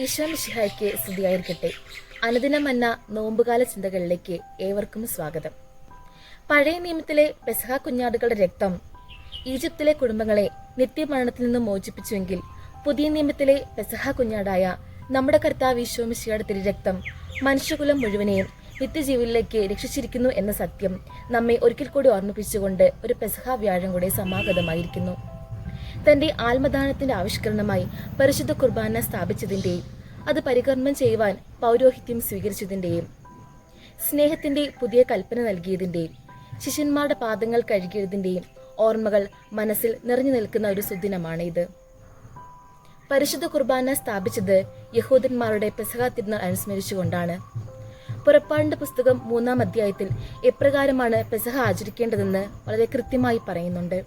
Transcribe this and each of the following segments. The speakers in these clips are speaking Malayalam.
ഈശോ മിഷിഹായ്ക്ക് സ്തുതിയായിരിക്കട്ടെ. അനുദിനം എന്ന നോമ്പുകാല ചിന്തകളിലേക്ക് ഏവർക്കും സ്വാഗതം. പഴയ നിയമത്തിലെ പെസഹ കുഞ്ഞാടുകളുടെ രക്തം ഈജിപ്തിലെ കുടുംബങ്ങളെ നിത്യമരണത്തിൽ നിന്ന് മോചിപ്പിച്ചുവെങ്കിൽ പുതിയ നിയമത്തിലെ പെസഹ കുഞ്ഞാടായ നമ്മുടെ കർത്താവ് ഈശോമിശിയുടെ തിരുരക്തം മനുഷ്യകുലം മുഴുവനെയും നിത്യജീവനിലേക്ക് രക്ഷിച്ചിരിക്കുന്നു എന്ന സത്യം നമ്മെ ഒരിക്കൽ കൂടി ഓർമ്മിപ്പിച്ചുകൊണ്ട് ഒരു പെസഹ വ്യാഴം കൂടെ സമാഗതമായിരിക്കുന്നു. തന്റെ ആത്മദാനത്തിന്റെ ആവിഷ്കരണമായി പരിശുദ്ധ കുർബാന സ്ഥാപിച്ചതിന്റെയും അത് പരികർമ്മം ചെയ്യുവാൻ പൗരോഹിത്യം സ്വീകരിച്ചതിന്റെയും സ്നേഹത്തിന്റെ പുതിയ കൽപ്പന നൽകിയതിന്റെയും ശിഷ്യന്മാരുടെ പാദങ്ങൾ കഴുകിയതിന്റെയും ഓർമ്മകൾ മനസ്സിൽ നിറഞ്ഞു നിൽക്കുന്ന ഒരു സുദിനമാണ് ഇത് പരിശുദ്ധ കുർബാന സ്ഥാപിച്ചത് യഹൂദന്മാരുടെ പെസഹ തിരുനാൾ അനുസ്മരിച്ചുകൊണ്ടാണ്. പുറപ്പാടിന്റെ പുസ്തകം മൂന്നാം അധ്യായത്തിൽ എപ്രകാരമാണ് പെസഹ ആചരിക്കേണ്ടതെന്ന് വളരെ കൃത്യമായി പറയുന്നുണ്ട്.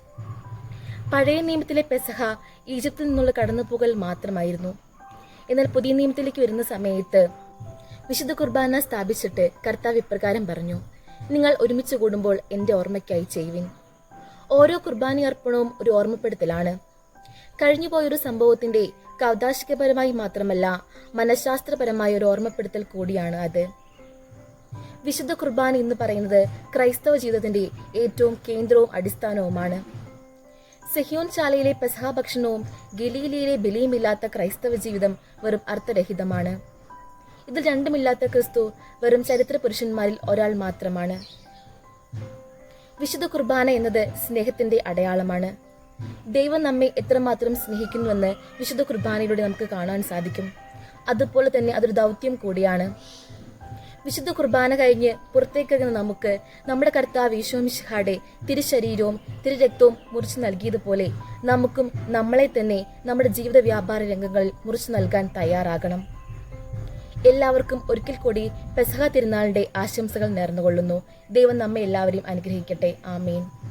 പഴയ നിയമത്തിലെ പെസഹ ഈജിപ്തിൽ നിന്നുള്ള കടന്നുപോകൽ മാത്രമായിരുന്നു. എന്നാൽ പുതിയ നിയമത്തിലേക്ക് വരുന്ന സമയത്ത് വിശുദ്ധ കുർബാന സ്ഥാപിച്ചിട്ട് കർത്താവ് ഇപ്രകാരം പറഞ്ഞു നിങ്ങൾ ഒരുമിച്ച് കൂടുമ്പോൾ എന്റെ ഓർമ്മയ്ക്കായി ചെയ്യുവിൻ. ഓരോ കുർബാനയർപ്പണവും ഒരു ഓർമ്മപ്പെടുത്തലാണ്. കഴിഞ്ഞുപോയൊരു സംഭവത്തിന്റെ കൗതാശികപരമായി മാത്രമല്ല മനഃശാസ്ത്രപരമായ ഒരു ഓർമ്മപ്പെടുത്തൽ കൂടിയാണ് അത്. വിശുദ്ധ കുർബാന എന്ന് പറയുന്നത് ക്രൈസ്തവ ജീവിതത്തിന്റെ ഏറ്റവും കേന്ദ്രവും അടിസ്ഥാനവുമാണ്. സെഹ്യോൻ ശാലയിലെ പെസഹ ഭക്ഷണവും ഗലീലിയിലെ ബലിയുമില്ലാത്ത ക്രൈസ്തവ ജീവിതം വെറും അർത്ഥരഹിതമാണ്. ഇതിൽ രണ്ടുമില്ലാത്ത ക്രിസ്തു വെറും ചരിത്ര പുരുഷന്മാരിൽ ഒരാൾ മാത്രമാണ്. വിശുദ്ധ കുർബാന എന്നത് സ്നേഹത്തിന്റെ അടയാളമാണ്. ദൈവം നമ്മെ എത്രമാത്രം സ്നേഹിക്കുന്നുവെന്ന് വിശുദ്ധ കുർബാനയിലൂടെ നമുക്ക് കാണാൻ സാധിക്കും. അതുപോലെ തന്നെ അതൊരു ദൗത്യം കൂടിയാണ്. വിശുദ്ധ കുർബാന കഴിഞ്ഞ് പുറത്തേക്കിറങ്ങുന്ന നമുക്ക് നമ്മുടെ കർത്താവ് ഈശോമിഷിഹാടെ തിരുശരീരവും തിരുരക്തവും മുറിച്ചു നൽകിയതുപോലെ നമുക്കും നമ്മളെ തന്നെ നമ്മുടെ ജീവിത വ്യാപാര രംഗങ്ങളിൽ മുറിച്ചു നൽകാൻ തയ്യാറാകണം. എല്ലാവർക്കും ഒരിക്കൽ കൂടി പെസഹ തിരുനാളിന്റെ ആശംസകൾ നേർന്നുകൊള്ളുന്നു. ദൈവം നമ്മെ എല്ലാവരെയും അനുഗ്രഹിക്കട്ടെ. ആമേൻ.